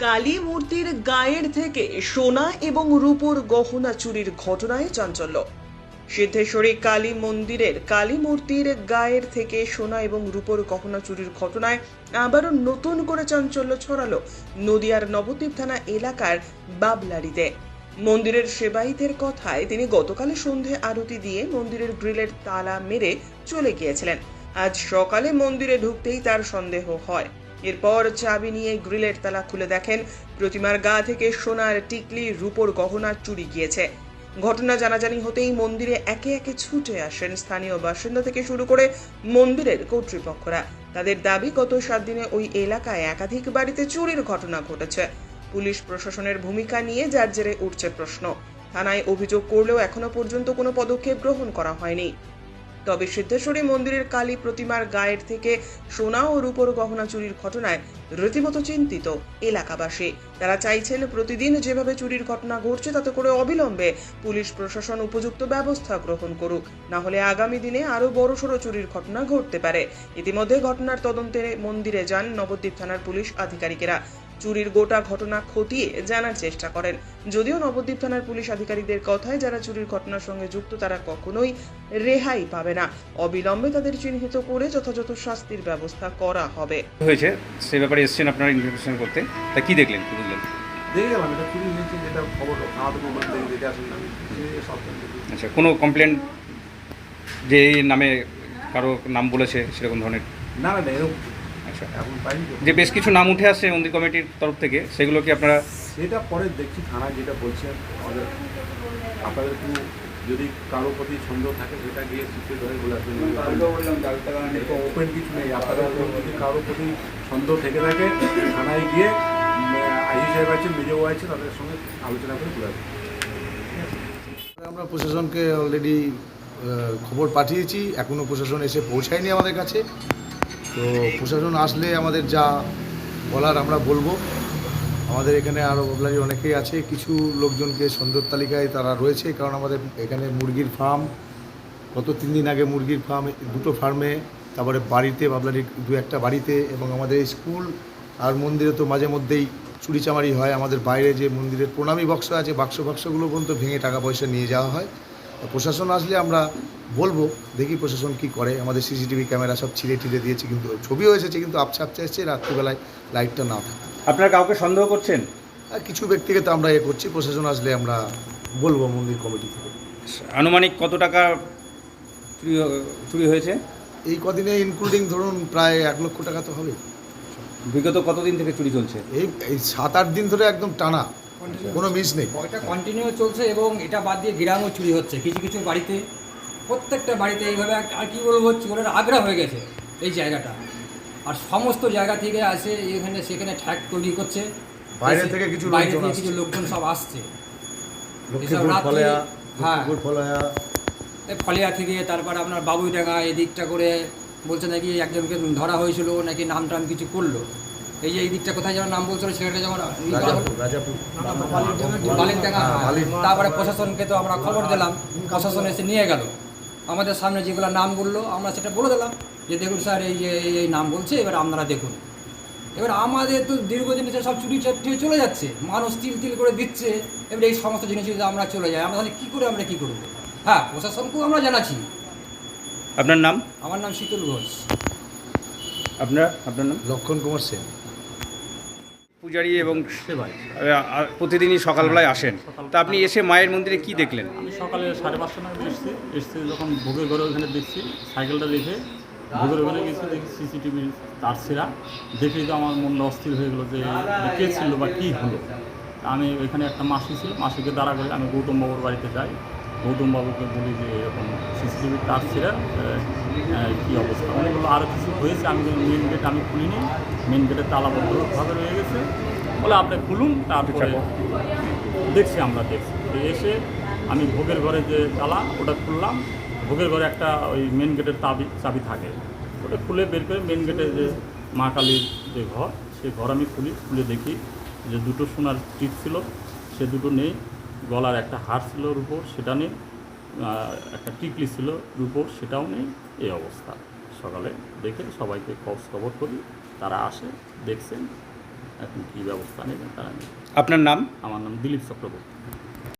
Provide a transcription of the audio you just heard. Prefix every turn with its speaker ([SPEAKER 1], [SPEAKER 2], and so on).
[SPEAKER 1] কালী মূর্তির গায়ের থেকে সোনা এবং রূপোর গহনা চুরির ঘটনায় চাঞ্চল্য। সিদ্ধেশ্বরী কালী মন্দিরের কালী মূর্তির গায়ের থেকে সোনা এবং রূপোর গহনা চুরির ঘটনায় আবারও নতুন করে চাঞ্চল্য ছড়ালো নদিয়ার নবদ্বীপ থানা এলাকার বাবলারিতে। মন্দিরের সেবায়িতের কথায় তিনি গতকাল সন্ধে আরতি দিয়ে মন্দিরের গ্রিলের তালা মেরে চলে গিয়েছিলেন। আজ সকালে মন্দিরে ঢুকতেই তার সন্দেহ হয়। এরপর চাবি নিয়ে গ্রিলের তালা খুলে দেখেন, প্রতিমার গা থেকে সোনার টিকলি রূপোর গহনা চুরি গিয়েছে। ঘটনা জানাজানি হতেই মন্দিরে একে একে ছুটে আসেন স্থানীয় বাসিন্দা থেকে শুরু করে মন্দিরের কর্তৃপক্ষরা। তাদের দাবি, গত সাত দিনে ওই এলাকায় একাধিক বাড়িতে চুরির ঘটনা ঘটেছে। পুলিশ প্রশাসনের ভূমিকা নিয়ে যার জেরে উঠছে প্রশ্ন। থানায় অভিযোগ করলেও এখনও পর্যন্ত কোনো পদক্ষেপ গ্রহণ করা হয়নি। তবে সিদ্ধেশ্বরী মন্দিরের কালী প্রতিমার গায়ের থেকে সোনা ও রূপোর গহনা চুরির ঘটনায় রীতিমতো চিন্তিত এলাকাবাসী। তারা চাইছেন প্রতিদিন যেভাবে চুরির ঘটনা ঘটছে, তাতে করে অবিলম্বে পুলিশ প্রশাসন উপযুক্ত ব্যবস্থা গ্রহণ করুক। না হলে আগামী দিনে আরও বড়সড় চুরির ঘটনা ঘটতে পারে। ইতিমধ্যে ঘটনার তদন্তে মন্দিরে যান নবদ্বীপ থানার পুলিশ আধিকারিকেরা। চুরির গোটা ঘটনা খতিয়ে জানার চেষ্টা করেন। যদিও নবদ্বীপ থানার পুলিশ আধিকারিকদের কথায় যারা চুরির ঘটনার সঙ্গে যুক্ত তারা কখনোই রেহাই পাবে না। অবিলম্বে তাদের চিহ্নিত করে যথাযথ শাস্তির ব্যবস্থা করা হবে।
[SPEAKER 2] হয়েছে? সে ব্যাপারে এসছেন আপনারা ইনভেস্টিগেশন করতে। তা কি দেখলেন? কি বুঝলেন?
[SPEAKER 3] দেখে গেলাম এটা চুরি হয়েছে যেটা খবর আমাদের মোবাইল থেকে সে সব
[SPEAKER 2] আচ্ছা কোনো কমপ্লেন যে নামে কারও নাম বলেছে সেরকম ধরনের?
[SPEAKER 3] না না না এরকম
[SPEAKER 2] আচ্ছা
[SPEAKER 3] এখন পাইনি
[SPEAKER 2] যে বেশ কিছু নাম উঠে আসছে মন্দির কমিটির তরফ থেকে সেগুলো কি আপনারা
[SPEAKER 3] সেটা পরে দেখছি থানা যেটা বলছেন আমাদের আপনাদের একটু যদি কারও প্রতি সন্দেহ থাকে সেটা গিয়ে বলে আসবেন ওপেন কিছু নেই আপনাদের যদি কারও প্রতি সন্দেহ থেকে থাকে থানায় গিয়ে আই সাহেব আছে মেজেও আছে তাদের সঙ্গে আলোচনা করে বলে
[SPEAKER 4] আমরা প্রশাসনকে অলরেডি খবর পাঠিয়েছি এখনও প্রশাসন এসে পৌঁছায়নি আমাদের কাছে। তো প্রশাসন আসলে আমাদের যা বলার আমরা বলব। আমাদের এখানে আরও ববলারি অনেকেই আছে। কিছু লোকজনকে সন্দেহ তালিকায় তারা রয়েছে। কারণ আমাদের এখানে মুরগির ফার্ম, গত তিন দিন আগে মুরগির ফার্ম, দুটো ফার্মে, তারপরে বাড়িতে বাবলারি দু একটা বাড়িতে এবং আমাদের স্কুল আর মন্দিরে তো মাঝে মধ্যেই চুরিচামারি হয়। আমাদের বাইরে যে মন্দিরের প্রণামী বক্স আছে, বাক্স বাক্সগুলো পর্যন্ত ভেঙে টাকা পয়সা নিয়ে যাওয়া হয়। প্রশাসন আসলে আমরা বলব দেখি প্রশাসন কি করে। আমাদের সিসিটিভি ক্যামেরা সব ছিঁড়ে টিড়ে দিয়েছে কিন্তু ছবিও এসেছে কিন্তু আপছা আপছা এসছে রাত্রিবেলায় লাইটটা না থাকে।
[SPEAKER 2] আপনারা কাউকে সন্দেহ করছেন?
[SPEAKER 4] আর কিছু ব্যক্তিকে তো আমরা এ করছি প্রশাসন আসলে আমরা বলব মন্দির কমিটি থেকে।
[SPEAKER 2] আনুমানিক কত টাকা চুরি চুরি হয়েছে?
[SPEAKER 4] এই কদিনে ইনক্লুডিং ধরুন প্রায় এক লক্ষ টাকা তো হবে
[SPEAKER 2] বিগত কতদিন থেকে চুরি চলছে?
[SPEAKER 4] এই এই সাত আট দিন ধরে একদম টানা। কোনো মিস নেই।
[SPEAKER 5] এটা কন্টিনিউ চলছে এবং এটা বাদ দিয়ে গ্রামও চুরি হচ্ছে। কিছু কিছু বাড়িতে প্রত্যেকটা বাড়িতে এইভাবে আর কী বলব চোরের আগ্রা হয়ে গেছে এই জায়গাটা। আর সমস্ত জায়গা থেকে আসে এখানে সেখানে ঠ্যাক তৈরি করছে।
[SPEAKER 4] বাইরে থেকে কিছু
[SPEAKER 5] বাইরে থেকে কিছু লোকজন সব আসছে। হ্যাঁ।
[SPEAKER 4] ফলিয়া।
[SPEAKER 5] থেকে তারপর আপনার বাবুই বাবুইডাঙ্গা এদিকটা করে বলছে নাকি একজনকে ধরা হয়েছিল নাকি নাম টাম কিছু করল। এই যে এই দিকটা কোথায় যেন নাম বলছিল সেখানে যেমন বালিরডাঙ্গা
[SPEAKER 4] হ্যাঁ,
[SPEAKER 5] তারপরে প্রশাসনকে তো আমরা খবর দিলাম প্রশাসন এসে নিয়ে গেল। আমাদের সামনে যেগুলো নাম বলল আমরা সেটা বলে দিলাম যে দেখুন স্যার এই যে এই- এই নাম বলছে এবার আপনারা দেখুন। এবার আমাদের তো দীর্ঘদিন সব চুরি চাপটিয়ে চলে যাচ্ছে মানুষ তিল তিল করে দিচ্ছে এবার এই সমস্ত জিনিস যদি আমরা চলে যাই আমরা তাহলে কী করে আমরা কী করব? হ্যাঁ প্রশাসনকেও আমরা জানাচ্ছি।
[SPEAKER 2] আপনার নাম?
[SPEAKER 5] আমার নাম শীতল ঘোষ।
[SPEAKER 2] আপনার আপনার নাম?
[SPEAKER 4] লক্ষণ কুমার সেন।
[SPEAKER 2] পূজারি এবং আ- প্রতিদিনই সকালবেলায় আসেন। তা আপনি এসে মায়ের মন্দিরে কি দেখলেন?
[SPEAKER 6] আমি সকালে সাড়ে পাঁচটা নাগাদ এসেছি। এসে যখন ভোগের ঘরে ওখানে দেখছি সাইকেলটা দেখে ভোগের ওখানে গেছি দেখি সিসিটিভি তার ছিঁড়া। দেখেই তো আমার মনটা অস্থির হয়ে গেলো যে কে ছিল বা কী হলো। আমি ওইখানে একটা মাসি ছিল মাসিকে দাঁড়া করে আমি গৌতম বাবুর বাড়িতে যাই। গৌতম বাবুকে বলি যে এরকম সিসিটিভি তার ছিঁড়া কী অবস্থা? উনি বলল আরও কিছু হয়েছে আমি মেন গেট আমি খুলিনি মেন গেটের তালাবদ্ধভাবে রয়ে গেছে। বলে আপনি খুলুন তারপরে দেখছি আমরা দেখছি। এসে আমি ভোগের ঘরে যে তালা ওটা খুললাম। ভোগের ঘরে একটা ওই মেন গেটের চাবি চাবি থাকে। ওটা খুলে বের করে মেন গেটে যে মা কালীর যে ঘর সেই ঘর আমি খুলি খুলে দেখি যে দুটো সোনার টিপ ছিল সে দুটো নেই। গলার একটা হার ছিল রূপোর সেটা নেই একটা টিকলি ছিল রূপোর সেটাও নেই। এই অবস্থা। সকালে দেখে সবাইকে খোঁজ খবর করি তারা আসে দেখছেন এখন কী ব্যবস্থা নেবেন তারা
[SPEAKER 2] আপনার নাম?
[SPEAKER 6] আমার নাম দিলীপ চক্রবর্তী।